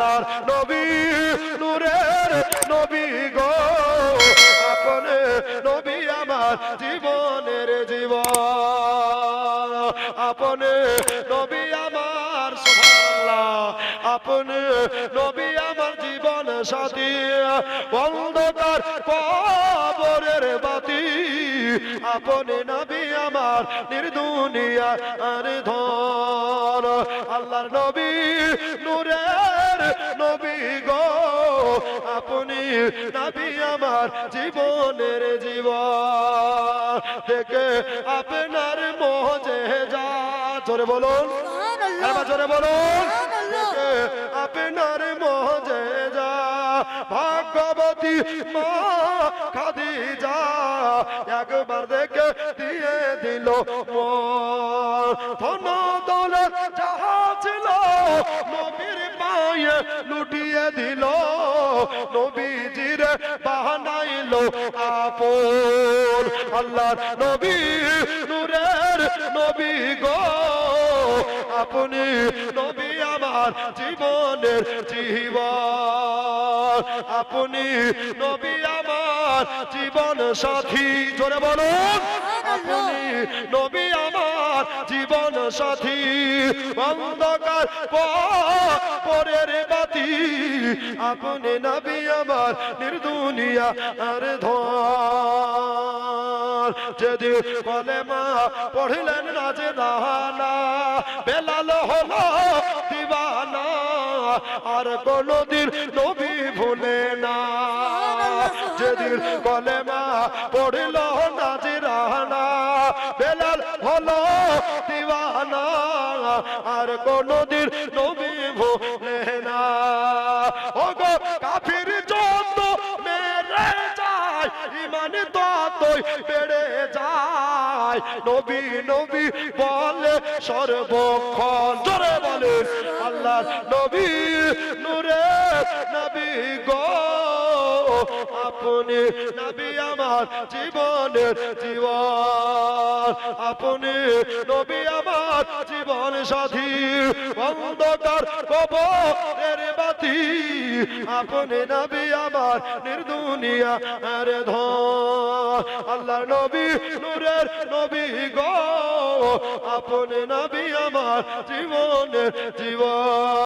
আল্লাহর নবী, নূরের নবী গো। আপনি নবী আমার জীবনের জীবন। আপনি নবী আমার, সুবহানাল্লাহ। আপনি নবী আমার জীবন সাথী। অন্ধকার কবরের বাতি। আপনি নবী আমার নির্দুনিয়া আর ধর আল্লাহর নবী, নূরের আপনি নবী আমার জীবনের জীবন। থেকে আপনার মোজে যা। জোরে বলুন। এবার জোরে বলুন। আপনার মোজে যা। ভাগ্যবতী মা খাদি যা একবার দেখে দিয়ে দিল ধন দৌলত যাহা ছিল নবীর পায়ে লুটিয়ে দিল নবীজির বাহানাইল আপন। আল্লাহর নবী, নূরের নবী গো। আপনি নবী আমার জীবনের জীবন। আপনি নবী আমার জীবন সাথী। জোরে বলুন। আপনি নবী আমার জীবন সাথী। অন্ধকার পরের বাতি। আপনি নবী আমার নির্দুনিয়া আর ধর যেদিন কলেমা পড়লেন না যে রাহানা বেলাল হলো দিবানা। আর কোনদিন নবী ভুলে না। যেদিন পড়ল না বেলাল হলো আর কোনদিন নবী ভুলে না। ও গো কাফির যত মেরে যায় ইমান ততই বেড়ে যায়। নবী নবী বলে সর্বক্ষণ। জোরে বলে আল্লাহ নবী, নূরে নবী গো। আপনি নবী আমার জীবনের জীবন। আপনি নবী আমার জীবন সাথী। অন্ধকার কবরের বাতি। আপনি নবী আমার নির্দুনিয়া আরে ধর আল্লাহ নবী নূরের নবী গো। আপনি নবী আমার জীবনের জীবন।